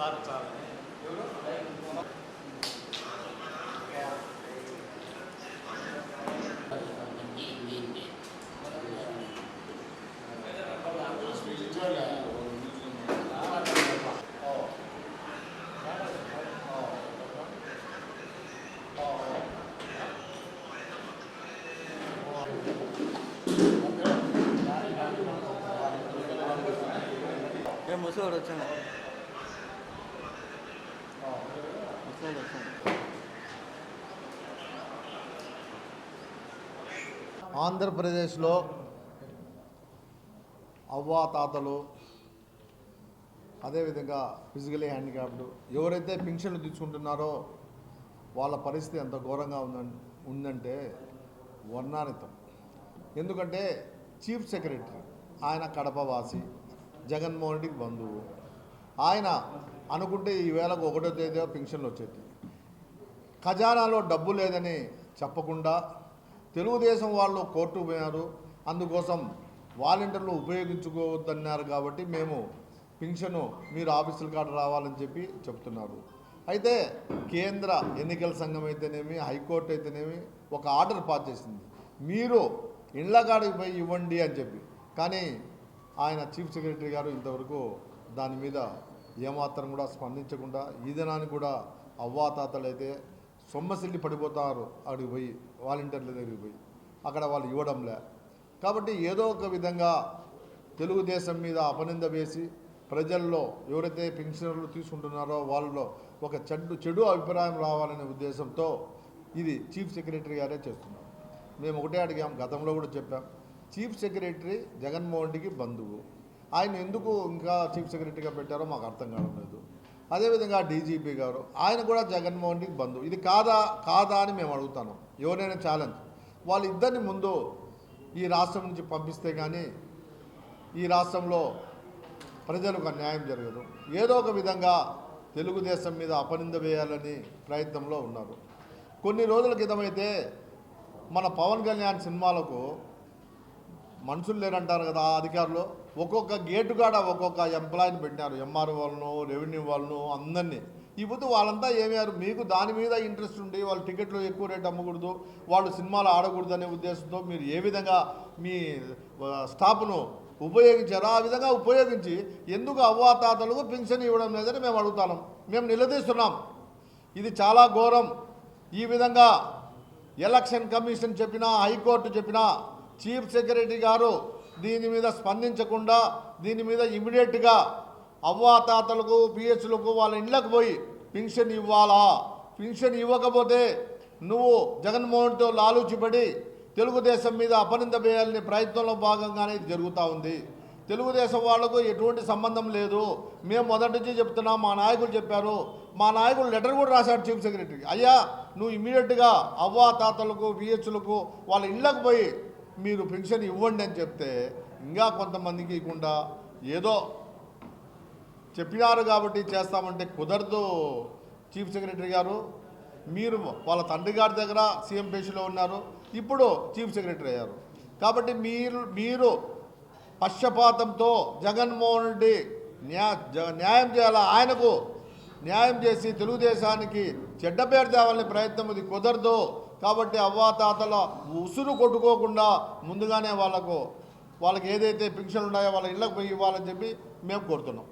સારું ચાલે 무서워 그랬잖아. ఆంధ్రప్రదేశ్లో అవ్వా తాతలు అదేవిధంగా ఫిజికలీ హ్యాండిక్యాప్డ్ ఎవరైతే పింఛన్లు తీసుకుంటున్నారో వాళ్ళ పరిస్థితి ఎంత ఘోరంగా ఉందని ఉందంటే వర్ణానితం. ఎందుకంటే చీఫ్ సెక్రటరీ ఆయన కడపవాసి జగన్మోహన్ రెడ్డికి బంధువు. ఆయన అనుకుంటే ఈ వేళకు ఒకటో తేదీ పింఛన్లు వచ్చేది. ఖజానాలో డబ్బు లేదని చెప్పకుండా తెలుగుదేశం వాళ్ళు కోర్టు పోయారు అందుకోసం వాలంటీర్లు ఉపయోగించుకోవద్దన్నారు కాబట్టి మేము పింఛను మీరు ఆఫీసుల కాడ రావాలని చెప్పి చెప్తున్నారు. అయితే కేంద్ర ఎన్నికల సంఘం అయితేనేమి హైకోర్టు అయితేనేమి ఒక ఆర్డర్ పాస్ చేసింది. మీరు ఇండ్ల కాడికి పోయి ఇవ్వండి అని చెప్పి. కానీ ఆయన చీఫ్ సెక్రటరీ గారు ఇంతవరకు దాని మీద ఏమాత్రం కూడా స్పందించకుండా ఈ దినానికి కూడా అవ్వాతాతలు అయితే సొమ్మసిల్లి పడిపోతారు. అక్కడికి పోయి వాలంటీర్ల దగ్గరికి పోయి. అక్కడ వాళ్ళు ఇవ్వడంలే. కాబట్టి ఏదో ఒక విధంగా తెలుగుదేశం మీద అపనింద వేసి ప్రజల్లో ఎవరైతే పెన్షనర్లు తీసుకుంటున్నారో వాళ్ళలో ఒక చెడు చెడు అభిప్రాయం రావాలనే ఉద్దేశంతో ఇది చీఫ్ సెక్రటరీ గారే చేస్తున్నారు. మేము ఒకటే అడిగాం గతంలో కూడా చెప్పాం. చీఫ్ సెక్రటరీ జగన్మోహన్ రెడ్డికి బంధువు. ఆయన ఎందుకు ఇంకా చీఫ్ సెక్రటరీగా పెట్టారో మాకు అర్థం కావడం లేదు. అదేవిధంగా డీజీపీ గారు ఆయన కూడా జగన్మోహన్ రెడ్డికి బంధువు. ఇది కాదా కాదా అని మేము అడుగుతాను. ఎవరైనా ఛాలెంజ్. వాళ్ళిద్దరిని ముందు ఈ రాష్ట్రం నుంచి పంపిస్తే కానీ ఈ రాష్ట్రంలో ప్రజలకు అన్యాయం జరగదు. ఏదో ఒక విధంగా తెలుగుదేశం మీద అపనింద వేయాలని ప్రయత్నంలో ఉన్నారు. కొన్ని రోజుల క్రితమైతే మన పవన్ కళ్యాణ్ సినిమాలకు మనుషులు లేరంటారు కదా ఆ అధికారులు. ఒక్కొక్క గేటు కాడ ఒక్కొక్క ఎంప్లాయీని పెట్టినారు ఎంఆర్ వాళ్ళను రెవెన్యూ వాళ్ళను అందరినీ. ఇప్పుడు వాళ్ళంతా ఏమయ్యారు? మీకు దాని మీద ఇంట్రెస్ట్ ఉండి వాళ్ళు టికెట్లు ఎక్కువ రేట్ అమ్మకూడదు వాళ్ళు సినిమాలు ఆడకూడదు అనే ఉద్దేశంతో మీరు ఏ విధంగా మీ స్టాఫ్ను ఉపయోగించారో ఆ విధంగా ఉపయోగించి ఎందుకు అవ్వాతాతలకు పెన్షన్ ఇవ్వడం లేదని మేము అడుగుతాం మేము నిలదీస్తున్నాం. ఇది చాలా ఘోరం. ఈ విధంగా ఎలక్షన్ కమిషన్ చెప్పినా హైకోర్టు చెప్పినా చీఫ్ సెక్రటరీ గారు దీని మీద స్పందించకుండా దీని మీద ఇమీడియట్గా అవ్వాతాతలకు పిహెచ్లకు వాళ్ళ ఇళ్ళకు పోయి పెన్షన్ ఇవ్వాలా? పెన్షన్ ఇవ్వకపోతే నువ్వు జగన్మోహన్తో లాలూచిపడి తెలుగుదేశం మీద అపనింద వేయాలనే ప్రయత్నంలో భాగంగానే ఇది జరుగుతూ ఉంది. తెలుగుదేశం వాళ్ళకు ఎటువంటి సంబంధం లేదు. మేము మొదటి నుంచి చెప్తున్నాం మా నాయకులు చెప్పారు. మా నాయకులు లెటర్ కూడా రాశాడు చీఫ్ సెక్రటరీకి అయ్యా నువ్వు ఇమీడియట్గా అవ్వా తాతలకు విహెచ్లకు వాళ్ళ ఇళ్ళకు పోయి మీరు పెన్షన్ ఇవ్వండి అని చెప్తే ఇంకా కొంతమందికి ఇవ్వకుండా ఏదో చెప్పినారు కాబట్టి చేస్తామంటే కుదరదు చీఫ్ సెక్రటరీ గారు. మీరు వాళ్ళ తండ్రి గారి దగ్గర సీఎం పేషిలో ఉన్నారు. ఇప్పుడు చీఫ్ సెక్రటరీ అయ్యారు. కాబట్టి మీరు మీరు పక్షపాతంతో జగన్మోహన్ రెడ్డి న్యాయం చేయాలా? ఆయనకు న్యాయం చేసి తెలుగుదేశానికి చెడ్డ పేరు తేవాలని ప్రయత్నం ఇది కుదరదు. కాబట్టి అవ్వాతాతల ఉసురు కొట్టుకోకుండా ముందుగానే వాళ్ళకు వాళ్ళకి ఏదైతే పింఛన్లు ఉన్నాయో వాళ్ళ ఇళ్ళకు పోయి ఇవ్వాలని చెప్పి మేము కోరుతున్నాం.